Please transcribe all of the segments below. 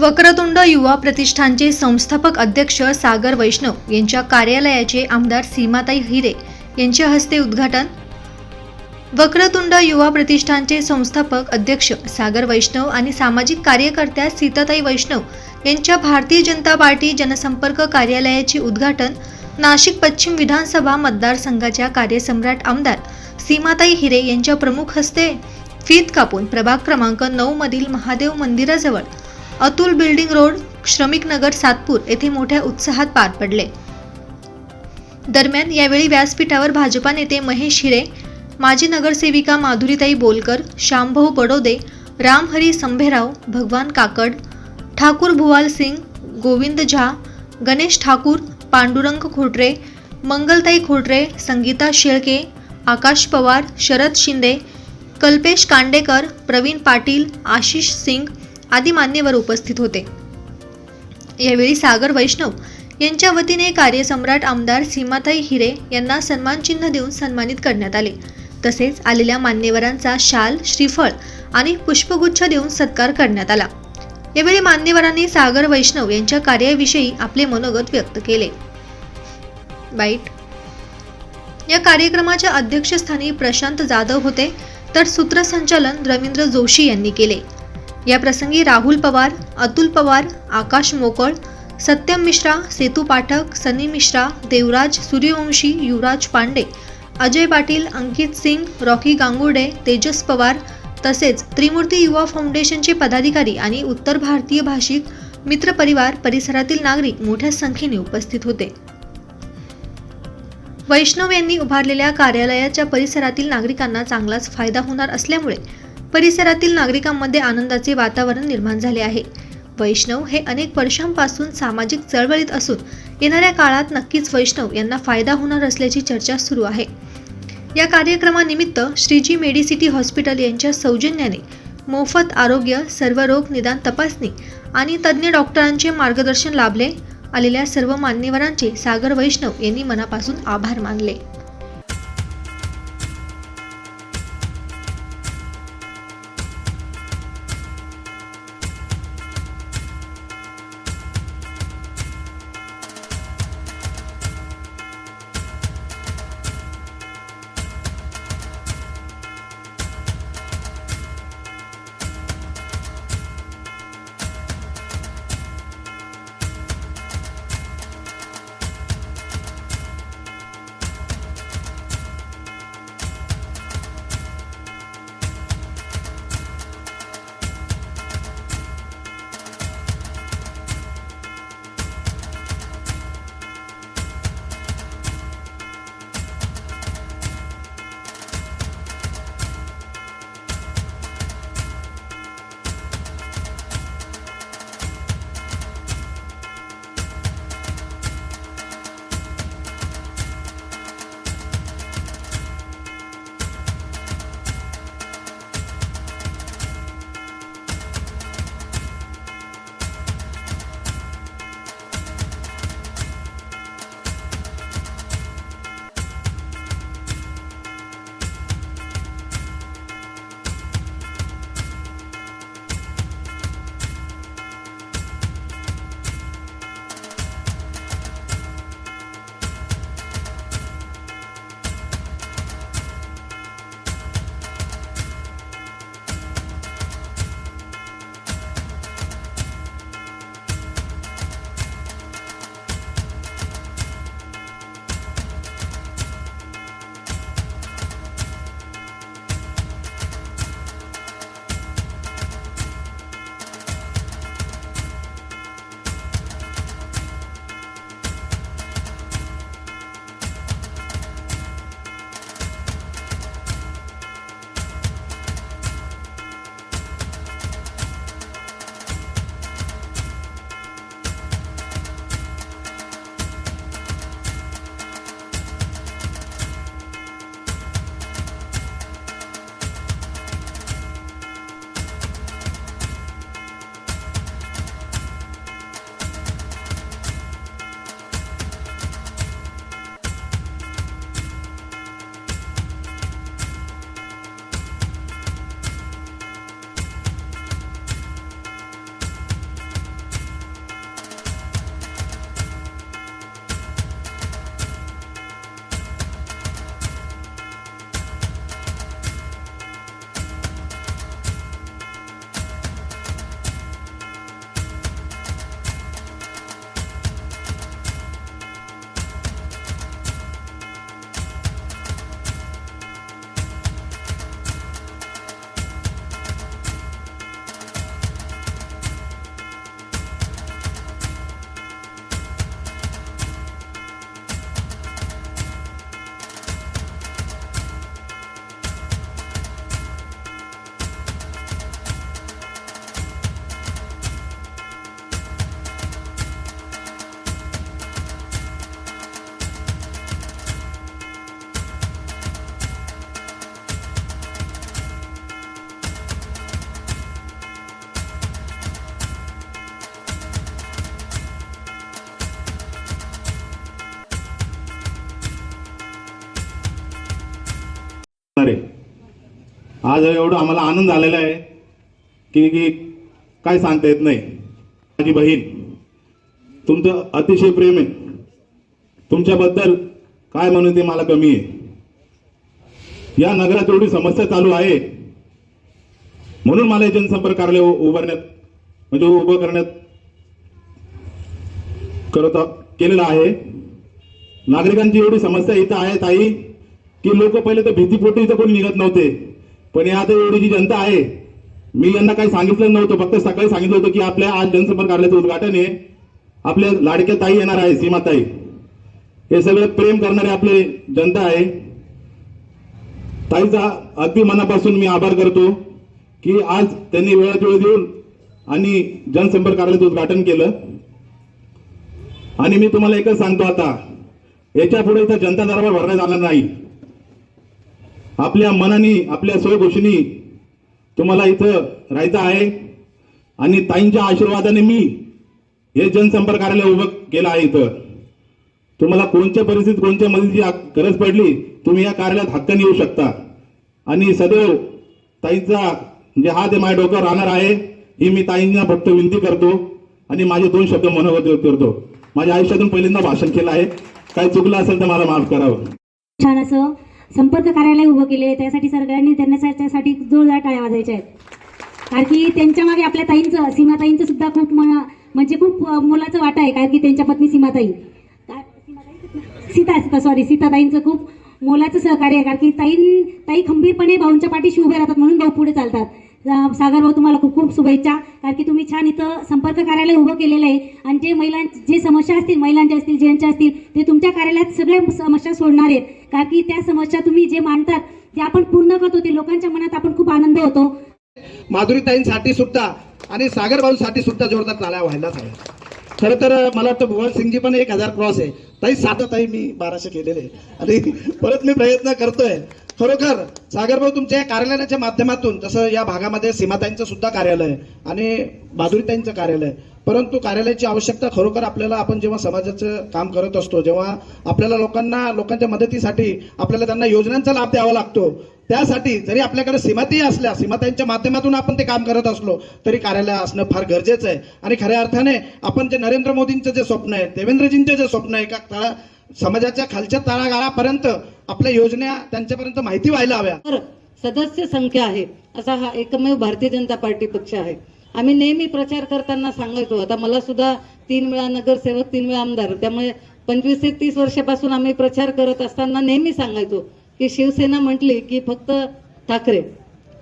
वक्रतुंड युवा प्रतिष्ठानचे संस्थापक अध्यक्ष सागर वैष्णव यांच्या कार्यालयाचे आमदार सीमाताई हिरे यांच्या हस्ते उद्घाटन. वक्रतुंड युवा प्रतिष्ठानचे संस्थापक अध्यक्ष सागर वैष्णव आणि सामाजिक कार्यकर्त्या सीताताई वैष्णव यांच्या भारतीय जनता पार्टी जनसंपर्क कार्यालयाचे उद्घाटन. नाशिक पश्चिम विधानसभा मतदारसंघाच्या कार्यसम्राट आमदार सीमाताई हिरे यांच्या प्रमुख हस्ते. फीत कापून प्रभाग क्रमांक नऊ मधील महादेव मंदिराजवळ अतुल बिल्डिंग रोड श्रमिक नगर सातपूर येथे मोठ्या उत्साहात पार पडले. दरम्यान यावेळी व्यासपीठावर भाजपा नेते महेश हिरे माजी नगरसेविका माधुरीताई बोलकर शांभाऊ बडोदे रामहरी संभेराव भगवान काकड ठाकूर भुवाल सिंग गोविंद झा गणेश ठाकूर पांडुरंग खोटरे मंगलताई खोटरे संगीता शेळके आकाश पवार शरद शिंदे कल्पेश कांडेकर प्रवीण पाटील आशिष सिंग आदी मान्यवर उपस्थित होते. यावेळी सागर वैष्णव यांच्या वतीने कार्यसम्राट आमदार सीमाताई हिरे यांना सन्मानचिन्ह देऊन सन्मानित करण्यात आले. तसेच आलेल्या मान्यवरांचा शाल श्रीफळ आणि पुष्पगुच्छ देऊन सत्कार करण्यात आला. यावेळी मान्यवरांनी सागर वैष्णव यांच्या कार्याविषयी आपले मनोगत व्यक्त केले. बाईट. या कार्यक्रमाच्या अध्यक्षस्थानी प्रशांत जाधव होते तर सूत्रसंचालन रवींद्र जोशी यांनी केले. याप्रसंगी राहुल पवार अतुल पवार आकाश मोकळ सत्यम मिश्रा सेतू पाठक सनी मिश्रा देवराज सूर्यवंशी युवराज पांडे अजय पाटील अंकित सिंग रॉकी गांगुडे तेजस पवार तसेच त्रिमूर्ती युवा फाउंडेशनचे पदाधिकारी आणि उत्तर भारतीय भाषिक मित्रपरिवार परिसरातील नागरिक मोठ्या संख्येने उपस्थित होते. वैष्णव यांनी उभारलेल्या कार्यालयाच्या परिसरातील नागरिकांना चांगलाच फायदा होणार असल्यामुळे परिसरातील नागरिकांमध्ये आनंदाचे वातावरण निर्माण झाले आहे. वैष्णव हे अनेक वर्षांपासून सामाजिक चळवळीत असून येणाऱ्या काळात नक्कीच वैष्णव यांना फायदा होणार असल्याची चर्चा सुरू आहे. या कार्यक्रमानिमित्त श्रीजी मेडिसिटी हॉस्पिटल यांच्या सौजन्याने मोफत आरोग्य सर्व रोग निदान तपासणी आणि तज्ज्ञ डॉक्टरांचे मार्गदर्शन लाभले. आलेल्या सर्व मान्यवरांचे सागर वैष्णव यांनी मनापासून आभार मानले. आज एवढं आम्हाला आनंद झालेला आहे की की काय सांगता येत नाही. माझी बहीण तुमचं अतिशय प्रेम आहे. तुमच्याबद्दल काय म्हणून ते मला कमी आहे. या नगरात एवढी समस्या चालू आहे. म्हणून मला जनसंपर्क कार्यालय उभारण्यात म्हणजे उभं करण्यात करत केलेलं आहे. नागरिकांची एवढी समस्या इथं आहे ताई की लोक पहिले तर भीतीपोटी इथं कोणी निघत नव्हते. पण आता एवढी जी जनता आहे मी यांना काही सांगितलं नव्हतं. फक्त सकाळी सांगितलं होतं की आपल्या आज जनसंपर्क कार्यालयाचं उद्घाटन आहे. आपल्या लाडक्या ताई येणार आहे सीमाताई. हे सगळं प्रेम करणारे आपले जनता आहे. ताईचा अगदी मनापासून मी आभार करतो की आज त्यांनी वेळात वेळ देऊन आणि जनसंपर्क कार्यालयाचं उद्घाटन केलं. आणि मी तुम्हाला एकच सांगतो आता याच्यापुढे इथं जनता दरबार भरण्यात आला नाही. आपल्या मनाने आपल्या स्वयंघोषणी तुम्हाला इथं राहायचं आहे. आणि ताईंच्या आशीर्वादाने मी हे जनसंपर्क कार्यालय उभं केलं आहे इथं. तुम्हाला कोणत्या परिस्थितीत कोणत्या मदतीची गरज पडली तुम्ही या कार्यालयात हक्काने येऊ शकता. आणि सदैव ताईंचा म्हणजे हा ते माझ्या डोक्यावर राहणार आहे. ही मी ताईंना फक्त विनंती करतो. आणि माझे दोन शब्द मनोगत करतो. माझ्या आयुष्यातून पहिल्यांदा भाषण केलं आहे. काय चुकलं असेल तर मला माफ करावं. छान असं संपर्क कार्यालय उभं केले त्यासाठी सगळ्यांनी त्यांना त्यासाठी जोरदार टाळ्या वाजायच्या आहेत. कारण की त्यांच्या मागे आपल्या ताईंचं सीमाताईंचं सुद्धा खूप म- म्हणजे खूप मोलाचं वाटा आहे कारण की त्यांच्या पत्नी सीमाताई. सीता सीता सॉरी सीताताईंचं खूप मोलाचं सहकार्य आहे कारण की ताई ताई खंबीरपणे भाऊंच्या पाठीशी उभे राहतात म्हणून भाऊ पुढे चालतात. सागर भाऊ तुम्हाला खूप खूप शुभेच्छा कारण की तुम्ही छान इथं संपर्क कार्यालय उभं केलेलं आहे आणि जे महिलां जे समस्या असतील महिलांच्या असतील जेंट्सच्या असतील ते तुमच्या कार्यालयात सगळे समस्या सोडणार आहेत. कारण की त्या समस्या तुम्ही जे मांडतात ते आपण पूर्ण करतो ते लोकांच्या मनात आपण खूप आनंद होतो. माधुरीताईंसाठी सुद्धा आणि सागर सुद्धा जोरदार चालाय व्हायलाच हव्या खरं तर मला वाटतं भुवन सिंगजी पण एक हजार क्रॉस आहे. ताई साधं ताई मी बाराशे केलेले आहे. आणि परत मी प्रयत्न करतोय. खरोखर सागर भाऊ तुमच्या या कार्यालयाच्या माध्यमातून जसं या भागामध्ये सीमाताईंचं सुद्धा कार्यालय आणि माधुरीताईंचं कार्यालय परंतु कार्यालयाची आवश्यकता खरोखर आपल्याला आपण जेव्हा समाजाचं काम करत असतो जेव्हा आपल्याला लोकांना लोकांच्या मदतीसाठी आपल्याला त्यांना योजनांचा लाभ द्यावा लागतो त्यासाठी जरी आपल्याकडे सीमाती असल्या सीमाताईंच्या माध्यमातून आपण ते काम करत असलो तरी कार्यालय असणं फार गरजेचं आहे. आणि खऱ्या अर्थाने आपण जे नरेंद्र मोदींचं जे स्वप्न आहे देवेंद्रजींचं जे स्वप्न आहे का तळा समाजाच्या खालच्या तळागाळापर्यंत आपल्या योजना त्यांच्यापर्यंत माहिती व्हायला हव्या. तर सदस्य संख्या आहे असा हा एकमेव भारतीय जनता पार्टी पक्ष आहे. आम्ही नेहमी प्रचार करताना सांगायचो आता मला सुद्धा तीन वेळा नगरसेवक तीन वेळा आमदार त्यामुळे पंचवीस ते तीस वर्षापासून आम्ही प्रचार करत असताना नेहमी सांगायचो की शिवसेना म्हटली की फक्त ठाकरे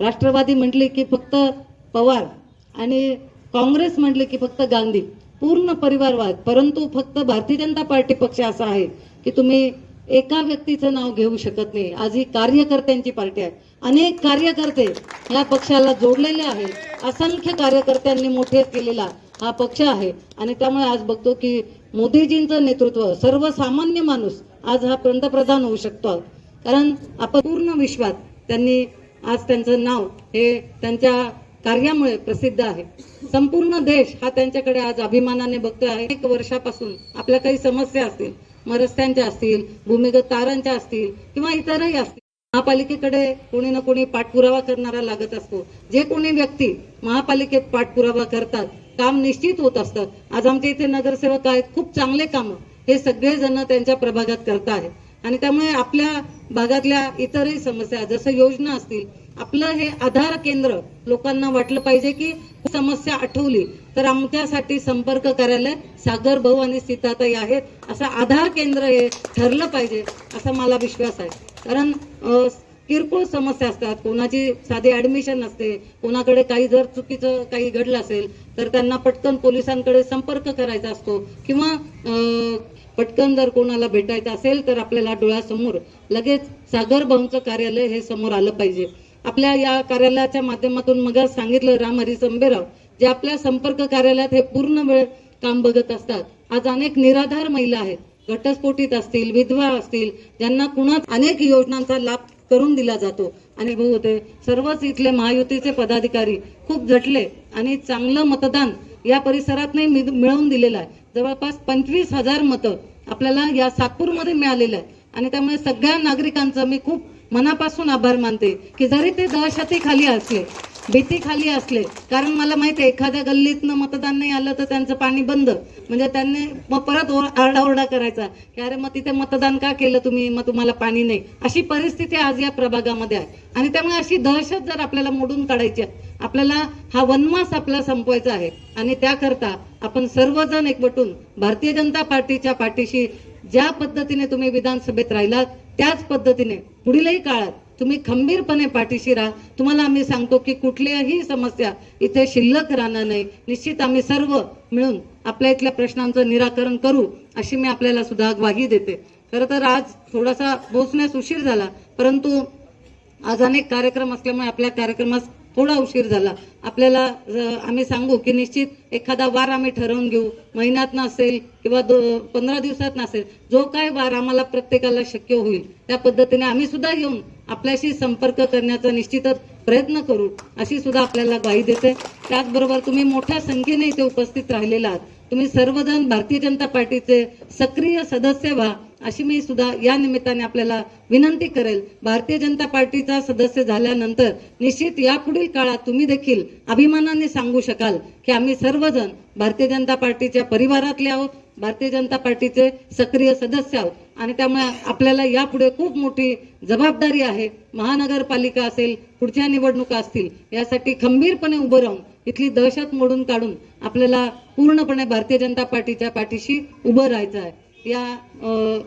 राष्ट्रवादी म्हटली की फक्त पवार आणि काँग्रेस म्हटली की फक्त गांधी. पूर्ण परिवारवाद परंतु फक्त भारतीय जनता पार्टी पक्ष असा आहे की तुम्ही एका व्यक्तीचं नाव घेऊ शकत नाही. आज ही कार्यकर्त्यांची पार्टी आहे. अनेक कार्यकर्ते या पक्षाला जोडलेले आहेत. असंख्य कार्यकर्त्यांनी मोठे केलेला हा पक्ष आहे. आणि त्यामुळे आज बघतो की मोदीजींचं नेतृत्व सर्वसामान्य माणूस आज हा पंतप्रधान होऊ शकतो. कारण आपण पूर्ण विश्वात त्यांनी आज त्यांचं नाव हे त्यांच्या कार्यामुळे प्रसिद्ध आहे. संपूर्ण देश हा त्यांच्याकडे आज अभिमानाने बघतोय. आहे एक वर्षापासून आपल्या काही समस्या असतील मग रस्त्यांच्या असतील भूमिगत तारांच्या असतील किंवा इतरही असतील महापालिकेकडे कोणी ना कोणी पाठपुरावा करणारा लागत असतो. जे कोणी व्यक्ती महापालिकेत पाठपुरावा करतात काम निश्चित होत असतं. आज आमच्या इथे नगरसेवक आहेत खूप चांगले कामं हे सगळे जण त्यांच्या प्रभागात करत आहेत. आणि त्यामुळे आपल्या भागातल्या इतरही समस्या जसं योजना असतील आपलं हे आधार केंद्र लोकांना वाटलं पाहिजे की समस्या आठवली तर आमच्यासाठी संपर्क कार्यालय सागर भाऊ आणि सीताताई आहेत असं आधार केंद्र हे ठरलं पाहिजे असा मला विश्वास आहे. कारण किरकोळ समस्या असतात कोणाची साधी ऍडमिशन असते कोणाकडे काही जर चुकीचं काही घडलं असेल तर त्यांना पटकन पोलिसांकडे संपर्क करायचा असतो किंवा पटकन जर कोणाला भेटायचं असेल तर आपल्याला डोळ्यासमोर लगेच सागर भाऊंचं कार्यालय हे समोर आलं पाहिजे. आपल्या या कार्यालयाच्या माध्यमातून मग सांगितलं राम हरी संभेराव जे आपल्या संपर्क कार्यालयात हे पूर्ण वेळ काम बघत असतात. आज अनेक निराधार महिला आहेत. घटस्फोटीत असतील विधवा असतील ज्यांना कुणाच अनेक योजनांचा लाभ करून दिला जातो. आणि भाऊ होते सर्वच इथले महायुतीचे पदाधिकारी खूप झटले आणि चांगलं मतदान या परिसरात नाही मिळवून दिलेलं आहे. जवळपास पंचवीस हजार मतं आपल्याला या सातपूरमध्ये मिळालेलं आहे आणि त्यामुळे सगळ्या नागरिकांचं मी खूप मनापासून आभार मानते की जरी ते दहशती खाली असले भीती खाली असले कारण मला माहिती आहे एखाद्या गल्लीतनं मतदान नाही आलं तर त्यांचं पाणी बंद. म्हणजे त्यांनी मग परत ओर- आरडाओरडा करायचा की अरे मग तिथे मतदान का केलं तुम्ही? मग तुम्हाला पाणी नाही. अशी परिस्थिती आज या प्रभागामध्ये आहे. आणि त्यामुळे अशी दहशत जर आपल्याला मोडून काढायची आहे आपल्याला हा वनवास आपला संपवायचा आहे. आणि त्याकरता आपण सर्वजण एकवटून भारतीय जनता पार्टीच्या पाठीशी ज्या पद्धतीने तुम्ही विधानसभेत राहिलात त्याच पद्धतीने पुढीलही काळात तुम्ही खंबीरपणे पाठीशी राहा. तुम्हाला आम्ही सांगतो की कुठल्याही समस्या इथे शिल्लक राहणार नाही. निश्चित आम्ही सर्व मिळून आपल्या इथल्या प्रश्नांचं निराकरण करू अशी मी आपल्याला सुद्धा ग्वाही देते. खरं तर आज थोडासा पोहोचण्यास उशीर झाला परंतु आज अनेक कार्यक्रम असल्यामुळे आपल्या कार्यक्रमास थोडा उशीर झाला. आपल्याला आम्ही सांगू की निश्चित एखादा वार आम्ही ठरवून घेऊ. महिन्यात नसेल किंवा दो पंधरा दिवसात नसेल जो काय वार आम्हाला प्रत्येकाला शक्य होईल त्या पद्धतीने आम्ही सुद्धा येऊन आपल्याशी संपर्क करण्याचा निश्चितच प्रयत्न करू अशी सुद्धा आपल्याला ग्वाही देते. त्याचबरोबर तुम्ही मोठ्या संख्येने इथे उपस्थित राहिलेला आहात. तुम्ही सर्वजण भारतीय जनता पार्टीचे सक्रिय सदस्य व्हा. अशी मी सुद्धा या निमित्ताने आपल्याला विनंती करेल भारतीय जनता पार्टीचा सदस्य झाल्यानंतर निश्चित यापुढील काळात तुम्ही देखील अभिमानाने सांगू शकाल की आम्ही सर्वजण भारतीय जनता पार्टीच्या परिवारातले आहोत भारतीय जनता पार्टीचे सक्रिय सदस्य आहोत आणि त्यामुळे आपल्याला यापुढे खूप मोठी जबाबदारी आहे. महानगरपालिका असेल पुढच्या निवडणुका असतील यासाठी खंबीरपणे उभं राहून इथली दहशत मोडून काढून आपल्याला पूर्णपणे भारतीय जनता पार्टीच्या पाठीशी उभं राहायचं आहे. या